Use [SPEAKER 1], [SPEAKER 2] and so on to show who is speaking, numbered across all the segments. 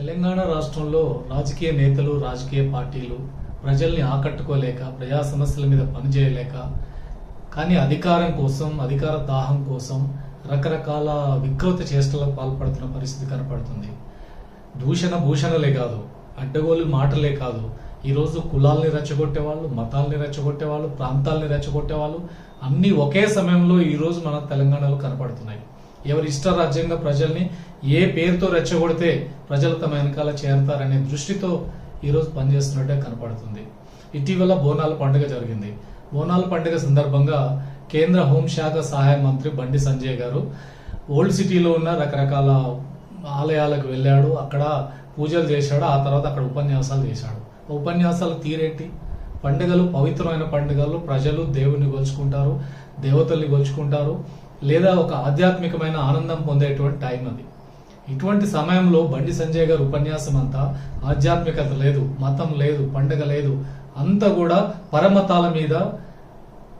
[SPEAKER 1] తెలంగాణ రాష్ట్రంలో రాజకీయ నేతలు రాజకీయ పార్టీలు ప్రజల్ని ఆకట్టుకోలేక ప్రజా సమస్యల మీద పనిచేయలేక కానీ అధికారం కోసం అధికార దాహం కోసం రకరకాల వికృత చేష్టలకు పాల్పడుతున్న పరిస్థితి కనపడుతుంది. దూషణ భూషణలే కాదు అడ్డగోలు మాటలే కాదు. ఈరోజు కులాల్ని రెచ్చగొట్టే వాళ్ళు మతాల్ని రెచ్చగొట్టే వాళ్ళు ప్రాంతాల్ని రెచ్చగొట్టే వాళ్ళు అన్నీ ఒకే సమయంలో ఈరోజు మన తెలంగాణలో కనపడుతున్నాయి. ఎవరి ఇష్టరాజ్యంగా ప్రజల్ని ఏ పేరుతో రెచ్చగొడితే ప్రజలు తమ వెనకాల చేరతారనే దృష్టితో ఈరోజు పనిచేస్తున్నట్టే కనపడుతుంది. ఇటీవల బోనాల పండుగ జరిగింది. బోనాల పండుగ సందర్భంగా కేంద్ర హోంశాఖ సహాయ మంత్రి బండి సంజయ్ గారు ఓల్డ్ సిటీలో ఉన్న రకరకాల ఆలయాలకు వెళ్ళాడు. అక్కడ పూజలు చేశాడు. ఆ తర్వాత అక్కడ ఉపన్యాసాలు చేశాడు. ఉపన్యాసాలు తీరేంటి? పండుగలు పవిత్రమైన పండుగలు. ప్రజలు దేవుణ్ణి కొలుచుకుంటారు దేవతల్ని కొలుచుకుంటారు లేదా ఒక ఆధ్యాత్మికమైన ఆనందం పొందేటువంటి టైం అది. ఇటువంటి సమయంలో బండి సంజయ్ గారు ఉపన్యాసం అంతా ఆధ్యాత్మికత లేదు మతం లేదు పండుగ లేదు అంతా కూడా పరమతాల మీద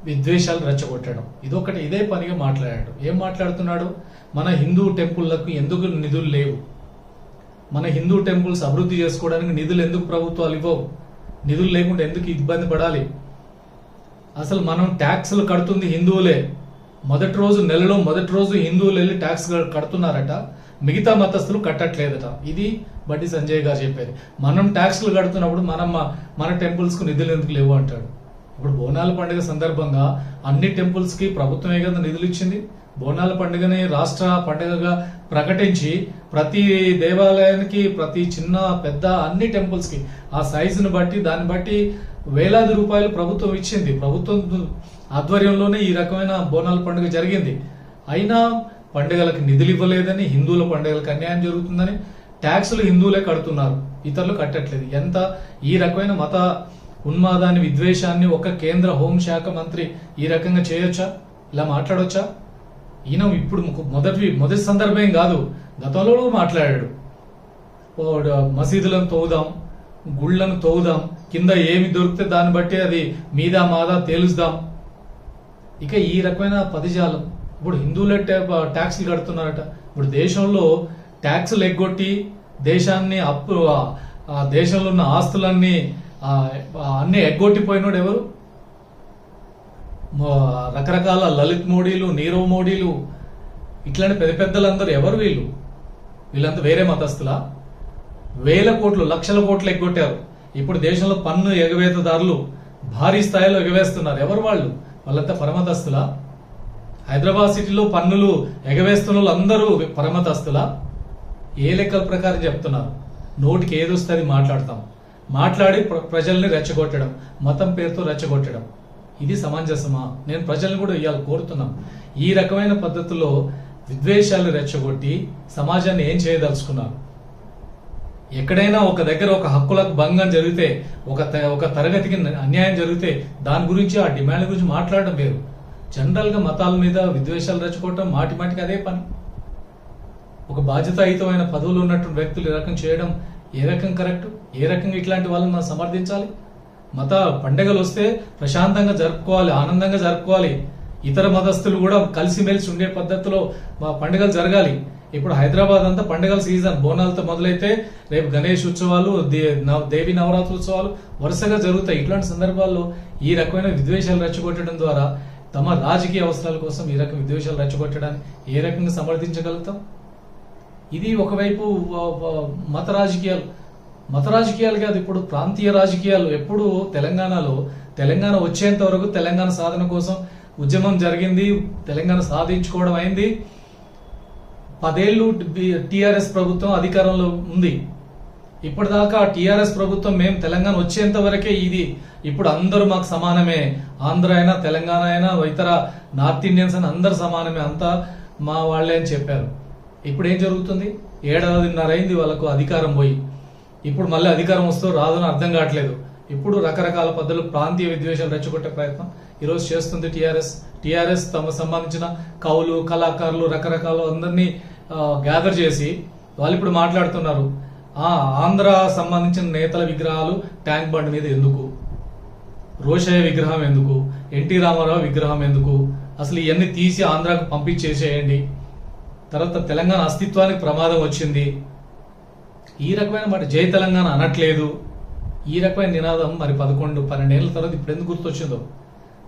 [SPEAKER 1] విద్వేషాలు రెచ్చగొట్టడం. ఇదొకటి ఇదే పనిగా మాట్లాడాడు. ఏం మాట్లాడుతున్నాడు? మన హిందూ టెంపుల్లకు ఎందుకు నిధులు లేవు? మన హిందూ టెంపుల్స్ అభివృద్ధి చేసుకోవడానికి నిధులు ఎందుకు ప్రభుత్వాలు ఇవ్వవు? నిధులు లేకుండా ఎందుకు ఇబ్బంది పడాలి? అసలు మనం ట్యాక్స్లు కడుతుంది హిందువులే. మొదటి రోజు నెలలో మొదటి రోజు హిందువులు వెళ్ళి ట్యాక్స్ కడుతున్నారట. మిగతా మతస్థులు కట్టట్లేదట. ఇది బట్టి సంజయ్ గారు చెప్పేది. మనం ట్యాక్స్లు కడుతున్నప్పుడు మనం మన టెంపుల్స్కు నిధులు ఎందుకు లేవు అంటాడు. ఇప్పుడు బోనాల పండుగ సందర్భంగా అన్ని టెంపుల్స్కి ప్రభుత్వమే కదా నిధులు ఇచ్చింది. బోనాల పండుగని రాష్ట్ర పండుగగా ప్రకటించి ప్రతి దేవాలయానికి ప్రతి చిన్న పెద్ద అన్ని టెంపుల్స్కి ఆ సైజుని బట్టి దాన్ని బట్టి వేలాది రూపాయలు ప్రభుత్వం ఇచ్చింది. ప్రభుత్వం ఆధ్వర్యంలోనే ఈ రకమైన బోనాల పండుగ జరిగింది. అయినా పండుగలకు నిధులు ఇవ్వలేదని హిందువుల పండుగలకు అన్యాయం జరుగుతుందని ట్యాక్సులు హిందువులే కడుతున్నారు. ఇతరులు కట్టట్లేదు. ఎంత ఈ రకమైన మత ఉన్మాదాన్ని విద్వేషాన్ని ఒక కేంద్ర హోంశాఖ మంత్రి ఈ రకంగా చేయొచ్చా? ఇలా మాట్లాడొచ్చా? ఈయన ఇప్పుడు మొదటి మొదటి సందర్భం కాదు. గతంలో మాట్లాడాడు. మసీదులను తవ్వుదాం గుళ్ళను తవ్వుదాం కింద ఏమి దొరికితే దాన్ని బట్టి అది మీద మాదా తేలుస్తాం ఇక ఈ రకమైన పదజాలం. ఇప్పుడు హిందువులే ట్యాక్స్లు కడుతున్నారట. ఇప్పుడు దేశంలో ట్యాక్స్లు ఎగ్గొట్టి దేశాన్ని అప్పు దేశంలో ఉన్న ఆస్తులన్నీ అన్నీ ఎగ్గొట్టిపోయినోడు ఎవరు? రకరకాల లలిత్ మోడీలు నీరవ్ మోడీలు. ఇట్లాంటి పెద్ద పెద్దలందరూ ఎవరు వీళ్ళు? వీళ్ళంతా వేరే మతస్థులా? వేల కోట్లు లక్షల కోట్లు ఎగ్గొట్టారు. ఇప్పుడు దేశంలో పన్ను ఎగవేతదారులు భారీ స్థాయిలో ఎగవేస్తున్నారు. ఎవరు వాళ్ళు? వాళ్ళంతా పరమదస్తుల హైదరాబాద్ సిటీలో పన్నులు ఎగవేస్తున్న వాళ్ళు అందరూ ఏ లెక్కల ప్రకారం చెప్తున్నారు? నోటికి ఏదొస్తుంది మాట్లాడతాం. మాట్లాడి ప్ర- ప్రజల్ని రెచ్చగొట్టడం మతం పేరుతో రెచ్చగొట్టడం. ఇది సమంజసమా? నేను ప్రజల్ని కూడా ఇవాళ కోరుతున్నాం. ఈ రకమైన పద్ధతిలో విద్వేషాలు రెచ్చగొట్టి సమాజాన్ని ఏం చేయదలుచుకున్నారు? ఎక్కడైనా ఒక దగ్గర ఒక హక్కులకు భంగం జరిగితే ఒక త- ఒక తరగతికి అన్యాయం జరిగితే దాని గురించి ఆ డిమాండ్ గురించి మాట్లాడడం వేరు. జనరల్గా మతాల మీద విద్వేషాలు రెచ్చగొట్టడం మాటి మాటికి అదే పని. ఒక బాధ్యతాయుతమైన పదవులు ఉన్నటువంటి వ్యక్తులు ఈ రకం చేయడం ఏ రకం కరెక్ట్? ఏ రకంగా ఇట్లాంటి వాళ్ళని మనం సమర్థించాలి? మత పండుగలు వస్తే ప్రశాంతంగా జరుపుకోవాలి ఆనందంగా జరుపుకోవాలి. ఇతర మతస్థులు కూడా కలిసిమెలిసి ఉండే పద్ధతిలో మా పండుగలు జరగాలి. ఇప్పుడు హైదరాబాద్ అంతా పండుగల సీజన్. బోనాలతో మొదలైతే రేపు గణేష్ ఉత్సవాలు దే- నవ- దేవి నవరాత్రి ఉత్సవాలు వరుసగా జరుగుతాయి. ఇట్లాంటి సందర్భాల్లో ఈ రకమైన విద్వేషాలు రెచ్చగొట్టడం ద్వారా తమ రాజకీయ అవసరాల కోసం ఈ రకం విద్వేషాలు రెచ్చగొట్టడాన్ని ఏ రకంగా సమర్థించగలుగుతాం? ఇది ఒకవైపు మత రాజకీయాలు. మత రాజకీయాలు కాదు ఇప్పుడు ప్రాంతీయ రాజకీయాలు. ఎప్పుడు తెలంగాణలో తెలంగాణ వచ్చేంత వరకు తెలంగాణ సాధన కోసం ఉద్యమం జరిగింది. తెలంగాణ సాధించుకోవడం అయింది. పదేళ్ళు టిఆర్ఎస్ ప్రభుత్వం అధికారంలో ఉంది. ఇప్పటిదాకా టిఆర్ఎస్ ప్రభుత్వం మేము తెలంగాణ వచ్చేంత వరకే ఇది ఇప్పుడు అందరూ మాకు సమానమే. ఆంధ్ర అయినా తెలంగాణ అయినా ఇతర నార్త్ ఇండియన్స్ అయినా అందరు సమానమే అంతా మా వాళ్ళే అని చెప్పారు. ఇప్పుడు ఏం జరుగుతుంది? ఏడాదిన్నర అయింది వాళ్ళకు అధికారం పోయి. ఇప్పుడు మళ్ళీ అధికారం వస్తూ రాదని అర్థం కావట్లేదు. ఇప్పుడు రకరకాల పద్ధతులు ప్రాంతీయ విద్వేషాలు రెచ్చగొట్టే ప్రయత్నం ఈరోజు చేస్తుంది టిఆర్ఎస్. టిఆర్ఎస్ తమ సంబంధించిన కవులు కళాకారులు రకరకాల అందరినీ గ్యాదర్ చేసి వాళ్ళు ఇప్పుడు మాట్లాడుతున్నారు. ఆ ఆంధ్ర సంబంధించిన నేతల విగ్రహాలు ట్యాంక్ బండ్ మీద ఎందుకు? రోషయ్య విగ్రహం ఎందుకు? ఎన్టీ రామారావు విగ్రహం ఎందుకు? అసలు ఇవన్నీ తీసి ఆంధ్రాకు పంపించేసేయండి. తర్వాత తెలంగాణ అస్తిత్వానికి ప్రమాదం వచ్చింది. ఈ రకమైన మరి జై తెలంగాణ అనట్లేదు. ఈ రకమైన నినాదం మరి పదకొండు పన్నెండేళ్ళ తర్వాత ఇప్పుడు ఎందుకు గుర్తొచ్చిందో?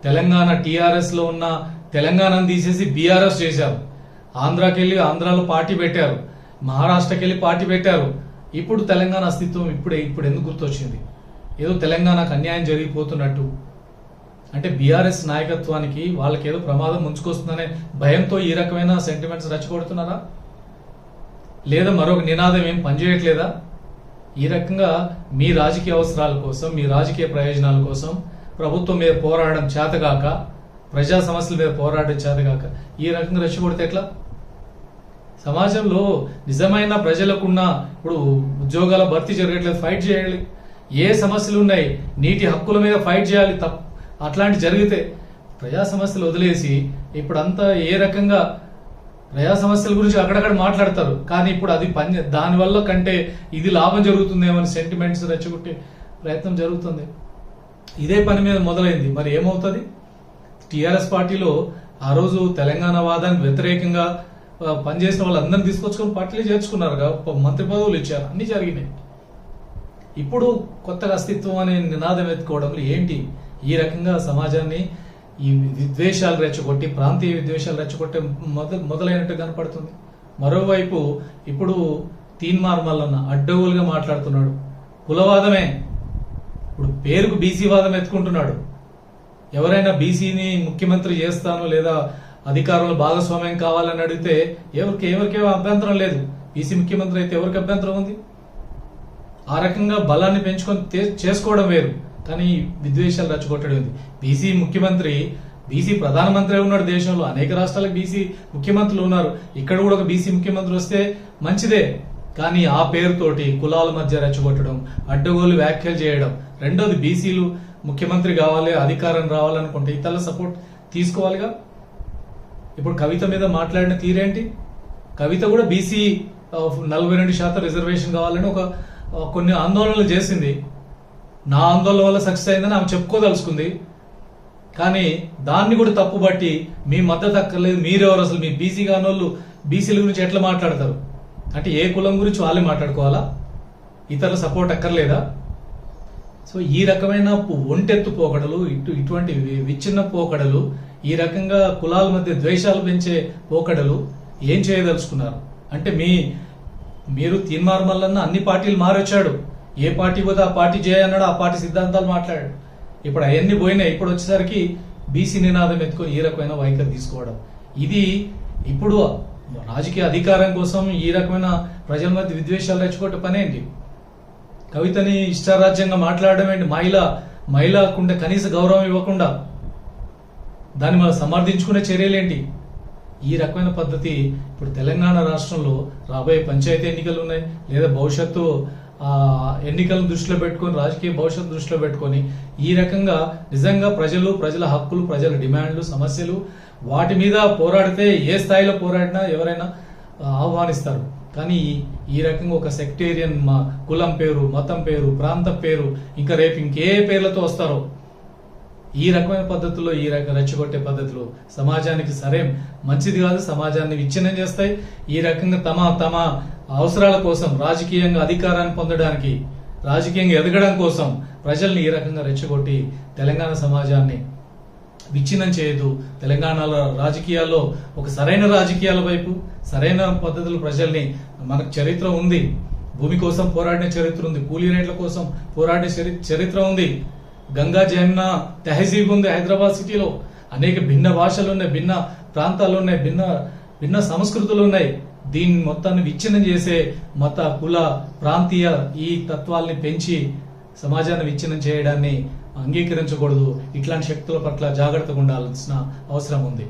[SPEAKER 1] తెలంగాణ టీఆర్ఎస్లో ఉన్న తెలంగాణను తీసేసి బీఆర్ఎస్ చేశారు. ఆంధ్రాకి వెళ్ళి ఆంధ్రాలో పార్టీ పెట్టారు. మహారాష్ట్రకి వెళ్ళి పార్టీ పెట్టారు. ఇప్పుడు తెలంగాణ అస్తిత్వం ఇప్పుడే ఇప్పుడు ఎందుకు గుర్తొచ్చింది? ఏదో తెలంగాణకు అన్యాయం జరిగిపోతున్నట్టు. అంటే బీఆర్ఎస్ నాయకత్వానికి వాళ్ళకి ఏదో ప్రమాదం ముంచుకొస్తుందనే భయంతో ఈ రకమైన సెంటిమెంట్స్ రెచ్చగొడుతున్నారా? లేదా మరొక నినాదం ఏం పనిచేయట్లేదా? ఈ రకంగా మీ రాజకీయ అవసరాల కోసం మీ రాజకీయ ప్రయోజనాల కోసం ప్రభుత్వం మీద పోరాడడం చేతగాక ప్రజా సమస్యల మీద పోరాడడం చేతగాక ఈ రకంగా రెచ్చగొడితే ఎట్లా? సమాజంలో నిజమైన ప్రజలకున్న ఇప్పుడు ఉద్యోగాల భర్తీ జరగట్లేదు ఫైట్ చేయాలి. ఏ సమస్యలు ఉన్నాయి నీటి హక్కుల మీద ఫైట్ చేయాలి తప్ప అట్లాంటి జరిగితే ప్రజా సమస్యలు వదిలేసి ఇప్పుడు అంతా ఏ రకంగా ప్రజా సమస్యల గురించి అక్కడక్కడ మాట్లాడతారు. కానీ ఇప్పుడు అది పని దానివల్ల కంటే ఇది లాభం జరుగుతుందేమని సెంటిమెంట్స్ రెచ్చగొట్టే ప్రయత్నం జరుగుతుంది. ఇదే పని మీద మొదలైంది. మరి ఏమవుతుంది? టీఆర్ఎస్ పార్టీలో ఆ రోజు తెలంగాణ వాదానికి వ్యతిరేకంగా పనిచేసిన వాళ్ళందరినీ తీసుకొచ్చుకొని పార్టీలో చేర్చుకున్నారు మంత్రి పదవులు ఇచ్చారు. అన్ని జరిగినాయి. ఇప్పుడు కొత్తగా అస్తిత్వం అనే నినాదం ఎత్తుకోవడంలో ఏంటి? ఈ రకంగా సమాజాన్ని ఈ విద్వేషాలు రెచ్చగొట్టి ప్రాంతీయ విద్వేషాలు రెచ్చగొట్టే మొద మొదలైనట్టు కనపడుతుంది. మరోవైపు ఇప్పుడు తీన్మార్ మల్లన్న అడ్డగోలుగా మాట్లాడుతున్నాడు. కులవాదమే. ఇప్పుడు పేరుకు బీసీ వాదం ఎత్తుకుంటున్నాడు. ఎవరైనా బీసీని ముఖ్యమంత్రి చేస్తాను లేదా అధికారంలో భాగస్వామ్యం కావాలని అడిగితే ఎవరికి ఎవరికేమో అభ్యంతరం లేదు. బీసీ ముఖ్యమంత్రి అయితే ఎవరికి అభ్యంతరం ఉంది? ఆ రకంగా బలాన్ని పెంచుకొని చేసుకోవడం వేరు. కానీ విద్వేషాలు రచ్చగొట్టడం ఉంది బీసీ ముఖ్యమంత్రి బీసీ ప్రధానమంత్రి ఉన్నాడు దేశంలో. అనేక రాష్ట్రాలకు బీసీ ముఖ్యమంత్రులు ఉన్నారు. ఇక్కడ కూడా ఒక బీసీ ముఖ్యమంత్రి వస్తే మంచిదే. కానీ ఆ పేరుతోటి కులాల మధ్య రెచ్చగొట్టడం అడ్డగోలు వ్యాఖ్యలు చేయడం రెండోది బీసీలు ముఖ్యమంత్రి కావాలి అధికారం రావాలనుకుంటే ఇతరుల సపోర్ట్ తీసుకోవాలిగా? ఇప్పుడు కవిత మీద మాట్లాడిన తీరేంటి? కవిత కూడా బీసీ నలభై రెండు శాతం రిజర్వేషన్ కావాలని ఒక కొన్ని ఆందోళనలు చేసింది. నా ఆందోళన వల్ల సక్సెస్ అయిందని ఆమె చెప్పుకోదలుచుకుంది. కానీ దాన్ని కూడా తప్పుబట్టి మీ మద్దతు అక్కర్లేదు. మీరెవరు అసలు? మీ బీసీ కానోళ్ళు బీసీల గురించి ఎట్లా మాట్లాడతారు? అంటే ఏ కులం గురించి వాళ్ళే మాట్లాడుకోవాలా? ఇతరుల సపోర్ట్ అక్కర్లేదా? సో ఈ రకమైన ఒంటెత్తు పోకడలు ఇటు ఇటువంటి విచ్ఛిన్న పోకడలు ఈ రకంగా కులాల మధ్య ద్వేషాలు పెంచే పోకడలు ఏం చేయదలుచుకున్నారు? అంటే మీ మీరు తీన్మార్ మల్లన్న అన్ని పార్టీలు మారొచ్చాడు. ఏ పార్టీ పోతే ఆ పార్టీ చేయన్నాడు ఆ పార్టీ సిద్ధాంతాలు మాట్లాడాడు. ఇప్పుడు అవన్నీ పోయినాయి. ఇప్పుడు వచ్చేసరికి బీసీ నినాదం ఎత్తుకొని ఈ రకమైన వైఖరి తీసుకోవడం. ఇది ఇప్పుడు రాజకీయ అధికారం కోసం ఈ రకమైన ప్రజల మధ్య విద్వేషాలు రెచ్చగొట్టే పనేంటి కవితని ఇష్టారాజ్యంగా మాట్లాడడం ఏంటి? మహిళ మహిళకుండా కనీస గౌరవం ఇవ్వకుండా దాన్ని మనం సమర్థించుకునే చర్యలేంటి? ఈ రకమైన పద్ధతి ఇప్పుడు తెలంగాణ రాష్ట్రంలో రాబోయే పంచాయతీ ఎన్నికలు ఉన్నాయి. లేదా భవిష్యత్తు ఎన్నికలను దృష్టిలో పెట్టుకొని రాజకీయ భవిష్యత్తు దృష్టిలో పెట్టుకొని ఈ రకంగా నిజంగా ప్రజలు ప్రజల హక్కులు ప్రజల డిమాండ్లు సమస్యలు వాటి మీద పోరాడితే ఏ స్థాయిలో పోరాడినా ఎవరైనా ఆహ్వానిస్తారు. కానీ ఈ- ఈ రకంగా ఒక సెక్టేరియన్ మా కులం పేరు మతం పేరు ప్రాంతం పేరు ఇంకా రేపు ఇంకే పేర్లతో వస్తారో ఈ రకమైన పద్ధతుల్లో ఈ రకం రెచ్చగొట్టే పద్ధతులు సమాజానికి సరే మంచిది కాదు సమాజాన్ని విచ్ఛిన్నం చేస్తాయి. ఈ రకంగా తమ తమ అవసరాల కోసం రాజకీయంగా అధికారాన్ని పొందడానికి రాజకీయంగా ఎదగడం కోసం ప్రజల్ని ఈ రకంగా రెచ్చగొట్టి తెలంగాణ సమాజాన్ని విచ్ఛిన్నం చేయదు తెలంగాణలో రాజకీయాల్లో ఒక సరైన రాజకీయాల వైపు సరైన పద్ధతులు ప్రజల్ని మనకు చరిత్ర ఉంది. భూమి కోసం పోరాడిన చరిత్ర ఉంది. కూలీ రేట్ల కోసం పోరాడిన చరి- చరిత్ర ఉంది. గంగా జమున తెహజీబ్ ఉంది హైదరాబాద్ సిటీలో. అనేక భిన్న భాషలు ఉన్నాయి భిన్న ప్రాంతాలు ఉన్నాయి భిన్న భిన్న సంస్కృతులు ఉన్నాయి దీన్ని మొత్తాన్ని విచ్ఛిన్నం చేసే మత కుల ప్రాంతీయ ఈ తత్వాల్ని పెంచి సమాజాన్ని విచ్ఛిన్నం చేయడాన్ని అంగీకరించకూడదు. ఇట్లాంటి శక్తుల పట్ల జాగ్రత్తగా ఉండాల్సిన అవసరం ఉంది.